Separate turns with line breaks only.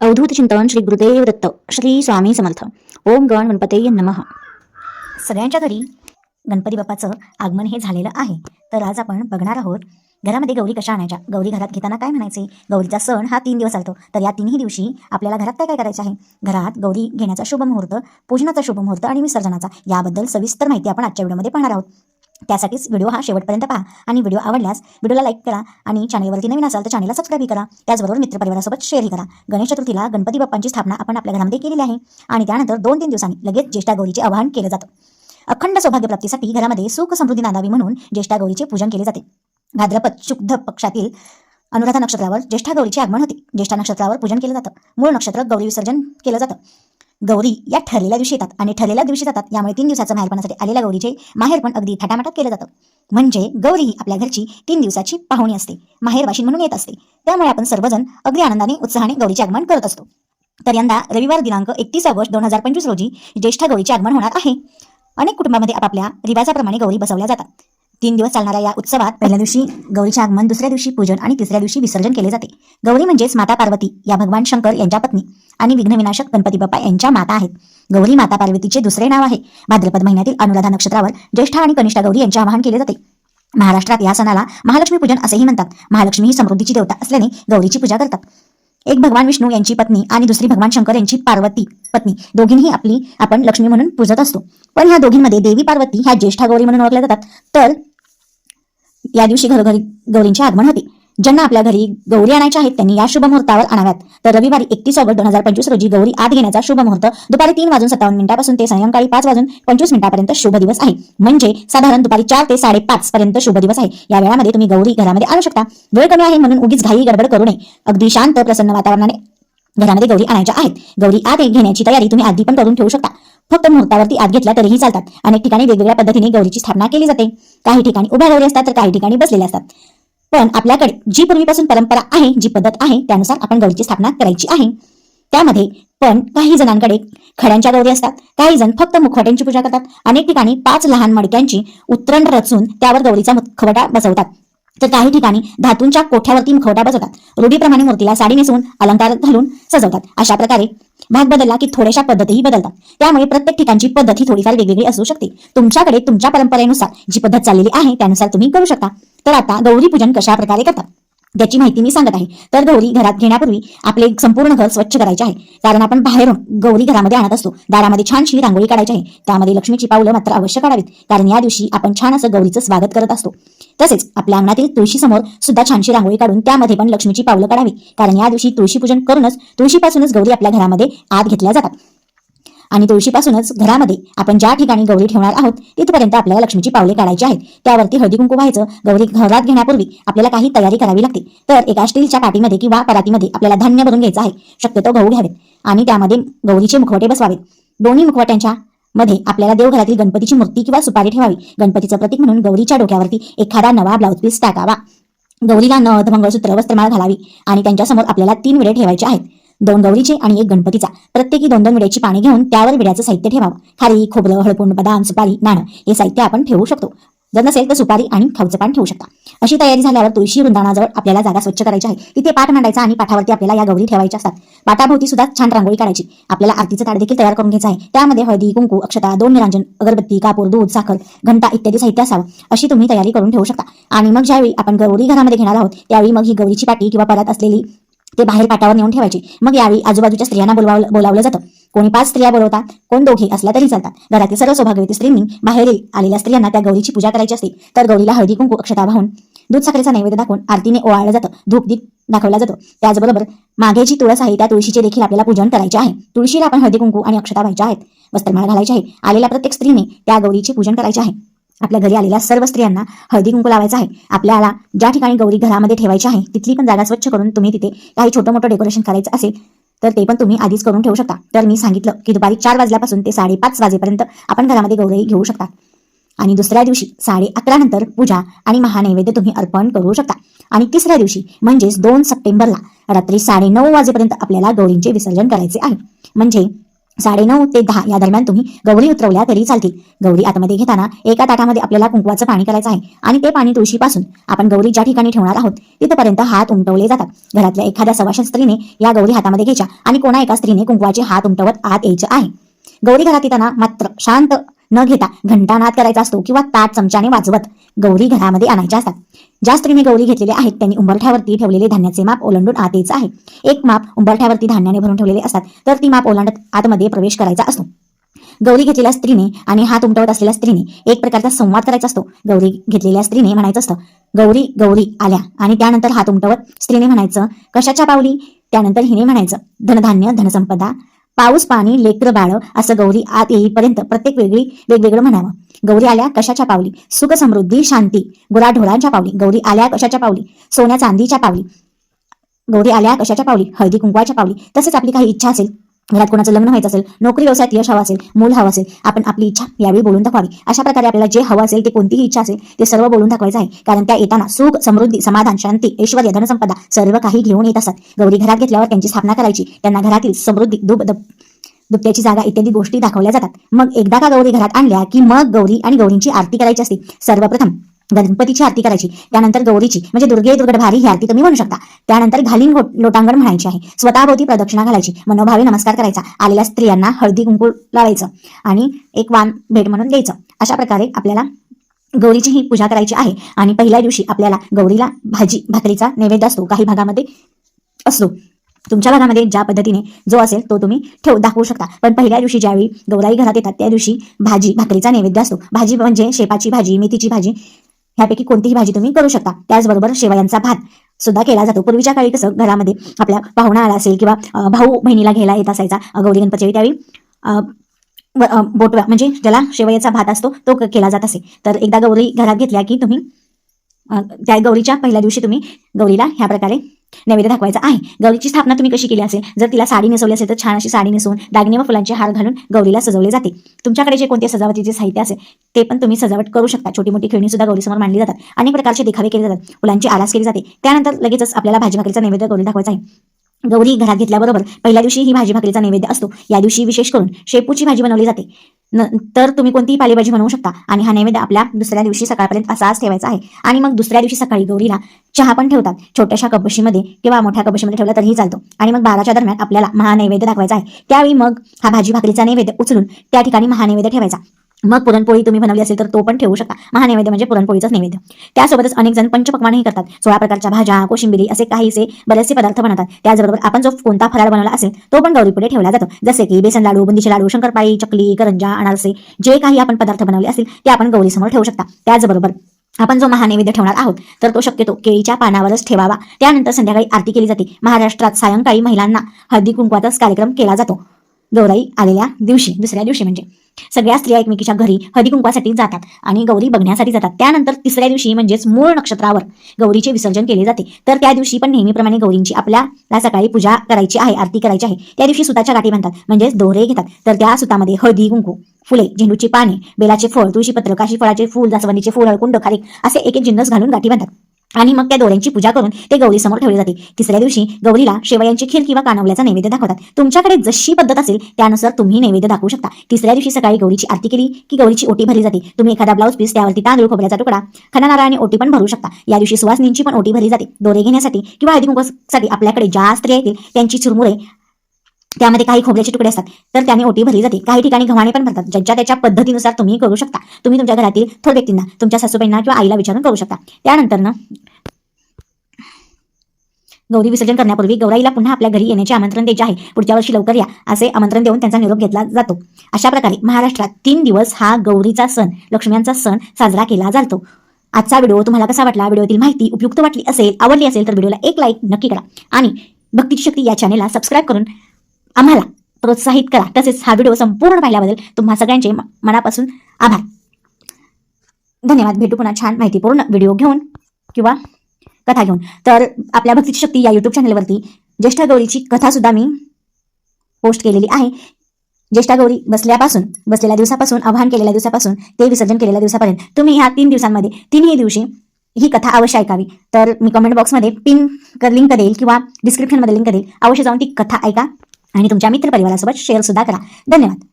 अवधूत चिंतन श्री गुरुदेव दत्त श्री स्वामी समर्थ. ओम गण गणपते नमः. सगळ्यांच्या घरी गणपती बाप्पाचं आगमन हे झालेलं आहे. तर आज आपण बघणार आहोत घरामध्ये गौरी कशा आणायच्या? गौरी घरात घेताना काय म्हणायचे? गौरीचा सण हा तीन दिवस चालतो. तर या तिन्ही दिवशी आपल्याला घरात काय काय करायचं आहे? घरात गौरी घेण्याचा शुभ मुहूर्त पूजनाचा शुभ मुहूर्त आणि विसर्जनाचा. याबद्दल सविस्तर माहिती आपण आजच्या व्हिडिओमध्ये पाहणार आहोत. त्यासाठीच व्हिडिओ हा शेवटपर्यंत पहा आणि व्हिडिओ आवडल्यास व्हिडिओला लाईक करा आणि चॅनलवरती नवीन असाल तर चॅनलला सबस्क्राईब करा. त्याचबरोबर मित्रपरिवारासोबत शेअरही करा. गणेश चतुर्थीला गणपती बाप्पांची स्थापना आपण आपल्या घरामध्ये केलेली आहे आणि त्यानंतर दोन तीन दिवसांनी लगेच ज्येष्ठा गौरीचे आवाहन केलं जातं. अखंड सौभाग्यप्राप्तीसाठी घरामध्ये सुख समृद्धी नांदावी म्हणून ज्येष्ठा गौरीचे पूजन केले जाते. भाद्रपद शुद्ध पक्षातील अनुराधा नक्षत्रावर ज्येष्ठा गौरीचे आगमन होते. ज्येष्ठा नक्षत्रावर पूजन केलं जातं. मूळ नक्षत्र गौरी विसर्जन केलं जातं. गौरी या ठरलेल्या दिवशी येतात आणि ठरलेल्या दिवशी जातात. यामुळे तीन दिवसाचं माहेरपणासाठी आलेल्या गौरीचे माहेरपण अगदी थाटामाटात केलं जातं. म्हणजे गौरी ही आपल्या घरची तीन दिवसाची पाहुणी असते. माहेरवाशी म्हणून येत असते. त्यामुळे आपण सर्वजण अगदी आनंदाने उत्साहाने गौरीचे आगमन करत असतो. तर यंदा रविवार दिनांक एकतीस ऑगस्ट दोन हजार पंचवीस रोजी ज्येष्ठ गौरीचे आगमन होणार आहे. अनेक कुटुंबामध्ये आपापल्या रिवाजाप्रमाणे गौरी बसवल्या जातात. तीन दिवस चालणाऱ्या या उत्सवात पहिल्या दिवशी गौरीचे आगमन दुसऱ्या दिवशी पूजन आणि तिसऱ्या दिवशी विसर्जन केले जाते. गौरी म्हणजेच माता पार्वती या भगवान शंकर यांच्या पत्नी आणि विघ्नविनाशक गणपती बाप्पा यांच्या माता आहेत. गौरी माता पार्वतीचे दुसरे नाव आहे. भाद्रपद महिन्यातील अनुराधा नक्षत्रावर ज्येष्ठा आणि कनिष्ठा गौरी यांचे आवाहन केले जाते. महाराष्ट्रात या सणाला महालक्ष्मी पूजन असेही म्हणतात. महालक्ष्मी ही समृद्धीची देवता असल्याने गौरीची पूजा करतात. एक भगवान विष्णू यांची पत्नी आणि दुसरी भगवान शंकर यांची पार्वती पत्नी. दोघींही आपली आपण लक्ष्मी म्हणून पूजत असतो. पण ह्या दोघींमध्ये देवी पार्वती ह्या ज्येष्ठा गौरी म्हणून ओळखल्या जातात. तर या दिवशी घरोघरी गौरींचे आगमन होते. ज्यांना आपल्या घरी गौरी आणायच्या आहेत त्यांनी या शुभ मुहूर्तावर आणाव्यात. तर रविवारी एकतीस ऑगस्ट दोन हजार पंचवीस रोजी गौरी आत घेण्याचा शुभ मुहूर्त दुपारी तीन वाजून सत्तावन्न मिनिटापासून ते सायंकाळी पाच वाजून पंचवीस मिनिटापर्यंत शुभ दिवस आहे. म्हणजे साधारण दुपारी चार ते साडेपाच पर्यंत शुभ दिवस आहे. या वेळामध्ये तुम्ही गौरी घरामध्ये आणू शकता. वेळ कमी आहे म्हणून उगीच घाई गडबड करू नये. अगदी शांत प्रसन्न वातावरणाने घरामध्ये गौरी आणायच्या आहेत. गौरी आत घेण्याची तयारी तुम्ही आधी पण करून ठेवू शकता. फक्त मुहूर्तावरती आत घेतल्या तरीही चालतात. अनेक ठिकाणी वेगवेगळ्या पद्धतीने गौरीची स्थापना केली जाते. काही ठिकाणी उभ्या गौरी असतात तर काही ठिकाणी बसलेल्या असतात. पण आपल्याकडे जी पूर्वीपासून परंपरा आहे जी पद्धत आहे त्यानुसार आपण गौरीची स्थापना करायची आहे. त्यामध्ये पण काही जणांकडे खड्यांच्या गौरी असतात. काही जण फक्त मुखवट्यांची पूजा करतात. अनेक ठिकाणी पाच लहान मडक्यांची उत्तरण रचून त्यावर गौरीचा मुखवटा बसवतात. तर काही ठिकाणी धातूंच्या कोठ्यावरती मुखवटा बसवतात. रूढीप्रमाणे मूर्तीला साडी नेसवून अलंकार घालून सजवतात. अशा प्रकारे भाग बदलला की थोड्याशा पद्धतीही बदलतात. त्यामुळे प्रत्येक ठिकाणची पद्धत ही थोडीफार वेगवेगळी असू शकते. तुमच्याकडे तुमच्या परंपरेनुसार जी पद्धत चाललेली आहे त्यानुसार तुम्ही करू शकता. तर आता गौरी पूजन कशा प्रकारे करतात? त्याची माहिती मी सांगत आहे. तर गौरी घरात घेण्यापूर्वी आपले संपूर्ण घर स्वच्छ करायचे आहे. कारण आपण बाहेरून गौरी घरामध्ये आणत असतो. दारामध्ये छानशी रांगोळी काढायची आहे. त्यामध्ये लक्ष्मीची पावलं मात्र अवश्य काढावीत. कारण या दिवशी आपण छान असं गौरीचं स्वागत करत असतो. तसेच आपल्या अंगणातील तुळशी समोर सुद्धा छानशी रांगोळी काढून त्यामध्ये पण लक्ष्मीची पावलं काढावी. कारण या दिवशी तुळशी पूजन करूनच तुळशीपासूनच गौरी आपल्या घरामध्ये आत घेतल्या जातात. आणि तुळशीपासूनच घरामध्ये आपण ज्या ठिकाणी गौरी ठेवणार आहोत तिथपर्यंत आपल्याला लक्ष्मीची पावले काढायची आहेत. त्यावरती हळदी कुंकू व्हायचं गौरी घरात घेण्यापूर्वी आपल्याला काही तयारी करावी लागते. तर एका स्टीलच्या पाटीमध्ये किंवा परातीमध्ये आपल्याला धान्य भरून घ्यायचं आहे. शक्यतो गहू घ्यावेत. आणि त्यामध्ये गौरीचे मुखवटे बसवावेत. दोन्ही मुखवट्यांच्या मध्ये आपल्याला देवघरातील गणपतीची मूर्ती किंवा सुपारी ठेवावी. गणपतीचं प्रतीक म्हणून गौरीच्या डोक्यावरती एखादा नवा ब्लाऊज पीस टाकावा. गौरीला नथ मंगळसूत्र वस्त्रमाळ घालावी. आणि त्यांच्यासमोर आपल्याला तीन वेळे ठेवायचे आहेत. दोन गौरीचे आणि एक गणपतीचा. प्रत्येकी दोन दोन विड्याची पाणी घेऊन त्यावर विड्याचं साहित्य ठेवावं. खारी खोबरं हळपूण बदाम सुपारी नाणं हे साहित्य आपण ठेवू शकतो. जर नसेल तर सुपारी आणि खाऊचं पान ठेवू शकता. अशी तयारी झाल्यावर तुळशी वृंदावनाजवळ आपल्याला जागा स्वच्छ करायची आहे. तिथे पाठ मांडायचा आणि पाठावरती आपल्याला या गौरी ठेवायच्या असतात. पाठाभोवती सुद्धा छान रांगोळी काढायची. आपल्याला आरतीचं ताट देखील तयार करून घ्यायचं आहे. त्यामध्ये हळदी कुंकू अक्षता दोन निरांजन अगरबत्ती कापूर दूध साखर घंटा इत्यादी साहित्य असावं. अशी तुम्ही तयारी करून ठेवू शकता. आणि मग ज्यावेळी आपण गौरी घरामध्ये घेणार आहोत त्यावेळी मग ही गौरीची पाटी किंवा परत असलेली ते बाहेर पाटावर नेऊन ठेवायचे. मग यावेळी आजूबाजूच्या स्त्रियांना बोलवावलं बोलावलं जातं. कोणी पाच स्त्रिया बोलवतात कोण दोघे असल्या तरी चालतात. घरातील सर्व सौभाग्यवती स्त्रींनी बाहेर आलेल्या स्त्रियांना त्या गौरीची पूजा करायची असते. तर गौरीला हळदी कुंकू अक्षता वाहून दूध साखरेचा नैवेद्य दाखवून आरतीने ओवाळलं जातं. धूप दीप दाखवला जातो. त्याचबरोबर मागे जी तुळस आहे त्या तुळशीचे देखील आपल्याला पूजन करायचे आहे. तुळशीला आपण हळदी कुंकू आणि अक्षता व्हायच्या आहेत. वस्त्रमाळ घालायची आहे. आलेल्या प्रत्येक स्त्रीने त्या गौरीचे पूजन करायचे आहे. आपल्या घरी आलेल्या सर्व स्त्रियांना हळदी कुंकू लावायचं आहे. आपल्याला ज्या ठिकाणी गौरी घरामध्ये ठेवायची आहे तिथली पण जागा स्वच्छ करून तुम्ही तिथे काही छोटं मोठं डेकोरेशन करायचं असेल तर ते पण तुम्ही आधीच करून ठेवू शकता. तर मी सांगितलं की दुपारी चार वाजल्यापासून ते साडेपाच वाजेपर्यंत आपण घरामध्ये गौरी घेऊ शकता. आणि दुसऱ्या दिवशी साडे अकरा नंतर पूजा आणि महानैवेद्य तुम्ही अर्पण करू शकता. आणि तिसऱ्या दिवशी म्हणजेच दोन सप्टेंबरला रात्री साडे नऊ वाजेपर्यंत आपल्याला गौरींचे विसर्जन करायचे आहे. म्हणजे साडेनऊ ते दहा या दरम्यान तुम्ही गौरी उतरवल्या तरी चालतील. गौरी आतमध्ये घेताना एका ताटामध्ये आपल्याला कुंकवाचं पाणी करायचं आहे आणि ते पाणी तुळशीपासून आपण गौरी ज्या ठिकाणी ठेवणार आहोत तिथपर्यंत हात उमटवले जातात. घरातल्या एखाद्या सवाशन स्त्रीने या गौरी हातामध्ये घ्यायच्या आणि कोणा एका स्त्रीने कुंकवाचे हात उमटवत आत यायचं आहे. गौरी घरात येताना मात्र शांत न घेता घंटानाद करायचा असतो किंवा ताट चमच्याने वाजवत गौरी घरामध्ये आणायच्या असतात. ज्या स्त्रीने गौरी घेतलेल्या आहेत त्यांनी उंबरठ्यावरती ठेवलेले धान्याचे माप ओलांडून आतेच आहे. एक माप उंबरठ्यावरती धान्याने भरून ठेवलेले असतात तर ती माप ओलांडत आतमध्ये प्रवेश करायचा असतो. गौरी घेतलेल्या स्त्रीने आणि हात उमटवत असलेल्या स्त्रीने एक प्रकारचा संवाद करायचा असतो. गौरी घेतलेल्या स्त्रीने म्हणायचं असतं गौरी गौरी आल्या. आणि त्यानंतर हात उमटवत स्त्रीने म्हणायचं कशाच्या पावली? त्यानंतर हिने म्हणायचं धनधान्य धनसंपदा पाऊस पाणी लेकर बाळ असं गौरी आत येईपर्यंत प्रत्येक वेगळी वेगवेगळं म्हणावं. गौरी आल्या कशाच्या पावली? सुख समृद्धी शांती. गुराढोरांच्या पावली. गौरी आल्या कशाच्या पावली? सोन्या चांदीच्या पावली. गौरी आल्या कशाच्या पावली? हळदी कुंकवाच्या पावली. तसेच आपली काही इच्छा असेल घरात कोणाचं लग्न व्हायचं असेल नोकरी व्यवसायात यश हवा असेल मूल हवं असेल आपण आपली इच्छा यावेळी बोलून दाखवावी. अशा प्रकारे आपल्याला जे हवं असेल ते कोणतीही इच्छा असेल ते सर्व बोलून दाखवायचं आहे. कारण त्या येताना सुख समृद्धी समाधान शांती ऐश्वर धनसंपदा सर्व काही घेऊन येत असतात. गौरी घरात घेतल्यावर त्यांची स्थापना करायची. त्यांना घरातील समृद्धी दुब दुपट्याची जागा इत्यादी गोष्टी दाखवल्या जातात. मग एकदा का गौरी घरात आणल्या की मग गौरी आणि गौरींची आरती करायची असते. सर्वप्रथम गणपतीची आरती करायची त्यानंतर गौरीची म्हणजे दुर्गे दुर्गड भारी ही आरती तुम्ही म्हणू शकता. त्यानंतर घालीन लोटांगण म्हणायची आहे. स्वतःभोवती प्रदक्षिणा घालायची. मनोभावे नमस्कार करायचा. आलेल्या स्त्रियांना हळदी कुंकू लावायचं. आणि एक वान भेट म्हणून द्यायचं. अशा प्रकारे आपल्याला गौरीची ही पूजा करायची आहे. आणि पहिल्या दिवशी आपल्याला गौरीला भाजी भाकरीचा नैवेद्य असतो. काही भागामध्ये असतो. तुमच्या भागामध्ये ज्या पद्धतीने जो असेल तो तुम्ही ठेव दाखवू शकता. पण पहिल्या दिवशी ज्यावेळी गौराई घरात येतात त्या दिवशी भाजी भाकरीचा नैवेद्य असतो. भाजी म्हणजे शेपाची भाजी मेथीची भाजी ह्यापैकी कोणतीही भाजी तुम्ही करू शकता. त्याचबरोबर शेवयांचा भात सुद्धा केला जातो. पूर्वीच्या काळी कसं घरामध्ये आपल्या पाहुणा आला असेल किंवा भाऊ बहिणीला घ्यायला येत असायचा गौरी गणपती त्यावेळी अं, बोटव्या म्हणजे ज्याला शेवयाचा भात असतो तो केला जात असे. तर एकदा गौरी घरात घेतल्या की तुम्ही त्या गौरीच्या पहिल्या दिवशी तुम्ही गौरीला ह्या प्रकारे नैवेद्य दाखवायचा आहे. गौरीची स्थापना तुम्ही कशी केली असेल? जर तिला साडी नेसवली असेल तर छान अशी साडी नेसवून दागिने व फुलांचे हार घालून गौरीला सजवले जाते. तुमच्याकडे जे कोणते सजावटीचे साहित्य असेल ते पण तुम्ही सजावट करू शकता. छोटी मोठी खेळणी सुद्धा गौरीसमोर मांडली जातात. अनेक प्रकारचे देखावे केले जातात. फुलांची आरास केली जाते. त्यानंतर लगेचच आपल्याला भाजी भाकरीचा नैवेद्य गौरी दाखवायचा आहे. गौरी घरात घेतल्याबरोबर पहिल्या दिवशी ही भाजी भाकरीचा नैवेद्य असतो. या दिवशी विशेष करून शेपूची भाजी बनवली जाते. न तर तुम्ही कोणतीही पालेभाजी बनवू शकता आणि हा नैवेद्य आपल्या दुसऱ्या दिवशी सकाळपर्यंत असाच ठेवायचा आहे. आणि मग दुसऱ्या दिवशी सकाळी गौरीला चहा पण ठेवतात. छोट्याशा कपशीमध्ये किंवा मोठ्या कपशीमध्ये ठेवला तरीही चालतो. आणि मग बाराच्या दरम्यान आपल्याला महानैवेद्य दाखवायचा आहे. त्यावेळी मग हा भाजी भाकरीचा नैवेद्य उचलून त्या ठिकाणी महानैवेद्य ठेवायचा. मग पुरणपोळी तुम्ही बनवली असेल तर तो पण ठेवू शकता. महानैवेद्य म्हणजे पुरणपोळीचाच नैवेद्य. त्यासोबतच अनेक जण पंचपक्वानही करतात. सोळा प्रकारच्या भाज्या कोशिंबिरी असे काहीसे बरेचसे पदार्थ बनवतात. त्याचबरोबर आपण जो कोणता फराळ बनवला असेल तो पण गौरीपुढे ठेवला जातो. जसे की बेसन लाडू बुंदीचे लाडू शंकरपाळी चकली करंजा अनारसे जे काही आपण पदार्थ बनवले असतील ते आपण गौरीसमोर ठेवू शकता. त्याचबरोबर आपण जो महानैवेद्य ठेवणार आहोत तर तो शक्यतो केळीच्या पानावरच ठेवावा. त्यानंतर संध्याकाळी आरती केली जाते. महाराष्ट्रात सायंकाळी महिलांना हळदी कुंकवाचाच कार्यक्रम केला जातो. गौराई आलेल्या दिवशी दुसऱ्या दिवशी म्हणजे. सगळ्या स्त्रिया एकमेकीच्या घरी हळदी कुंकवासाठी जातात आणि गौरी बघण्यासाठी जातात. त्यानंतर तिसऱ्या दिवशी म्हणजेच मूळ नक्षत्रावर गौरीचे विसर्जन केले जाते. तर त्या दिवशी पण नेहमीप्रमाणे गौरींची आपल्याला सकाळी पूजा करायची आहे आरती करायची आहे. त्या दिवशी सुताच्या गाठी बांधतात म्हणजेच दोरे घेतात. तर त्या सुतामध्ये हळदी कुंकू फुले झेंडूची पाने बेलाचे फळ तुळशीपत्र काशी फळाचे फूल जास्वंदीचे फूल हळकुंड खारीक असे एक एक जिन्नस घालून गाठी बांधतात. आणि मग त्या दोऱ्यांची पूजा करून ते गौरी समोर ठेवले जाते. तिसऱ्या दिवशी गौरीला शेवयांची खीर किंवा कानवल्याचा नैवेद्य दाखवतात. तुमच्याकडे जशी पद्धत असेल त्यानुसार तुम्ही नैवेद्य दाखवू शकता. तिसऱ्या दिवशी सकाळी गौरीची आरती केली की गौरीची ओटी भरली जाते. तुम्ही एखादा ब्लाऊज पीस त्यावरती तांदूळ खोबऱ्याचा तुकडा खणानारा आणि ओटी पण भरू शकता. या दिवशी सुवासनींची पण ओटी भरली जाते. दोरे घेण्यासाठी किंवा हळदी कुंकवासाठी आपल्याकडे ज्या स्त्रिया येतील त्यांची चुरमुरे त्यामध्ये काही खोबऱ्याचे तुकडे असतात तर त्याने ओटी भरली जाते. काही ठिकाणी घवाणे पण भरतात ज्यांच्या त्याच्या पद्धतीनुसार तुम्ही करू शकता. तुम्ही तुमच्या घरातील थोर व्यक्तींना तुमच्या सासूबाईंना किंवा आईला विचारून करू शकता. त्यानंतर ना गौरी विसर्जन करण्यापूर्वी गौराईला पुन्हा आपल्या घरी येण्याचे आमंत्रण द्यायचे आहे. पुढच्या वर्षी लवकर या असे आमंत्रण देऊन त्यांचा निरोप घेतला जातो. अशा प्रकारे महाराष्ट्रात तीन दिवस हा गौरीचा सण लक्ष्म्यांचा सण साजरा केला जातो. आजचा व्हिडिओ तुम्हाला कसा वाटला? व्हिडिओतील माहिती उपयुक्त वाटली असेल आवडली असेल तर व्हिडिओला एक लाईक नक्की करा. आणि भक्तीची शक्ती या चॅनेलला सबस्क्राईब करून आम्हाला प्रोत्साहित करा. तसेच हा व्हिडिओ संपूर्ण पाहिल्याबद्दल तुम्हा सगळ्यांचे मनापासून आभार. धन्यवाद. भेटू पुन्हा छान माहितीपूर्ण व्हिडिओ घेऊन किंवा कथा घेऊन. तर आपल्या भक्तीची शक्ती या युट्यूब चॅनलवरती ज्येष्ठा गौरीची कथा सुद्धा मी पोस्ट केलेली आहे. ज्येष्ठा गौरी बसल्यापासून बसलेल्या दिवसापासून आव्हान केलेल्या दिवसापासून ते विसर्जन केलेल्या दिवसापर्यंत तुम्ही ह्या तीन दिवसांमध्ये तिन्ही दिवशी ही कथा अवश्य ऐकावी. तर मी कमेंट बॉक्समध्ये पिन लिंक देईल किंवा डिस्क्रिप्शनमध्ये लिंक देईल. अवश्य जाऊन ती कथा ऐका. आणि तुमच्या मित्रपरिवारासोबत शेअर सुद्धा करा. धन्यवाद.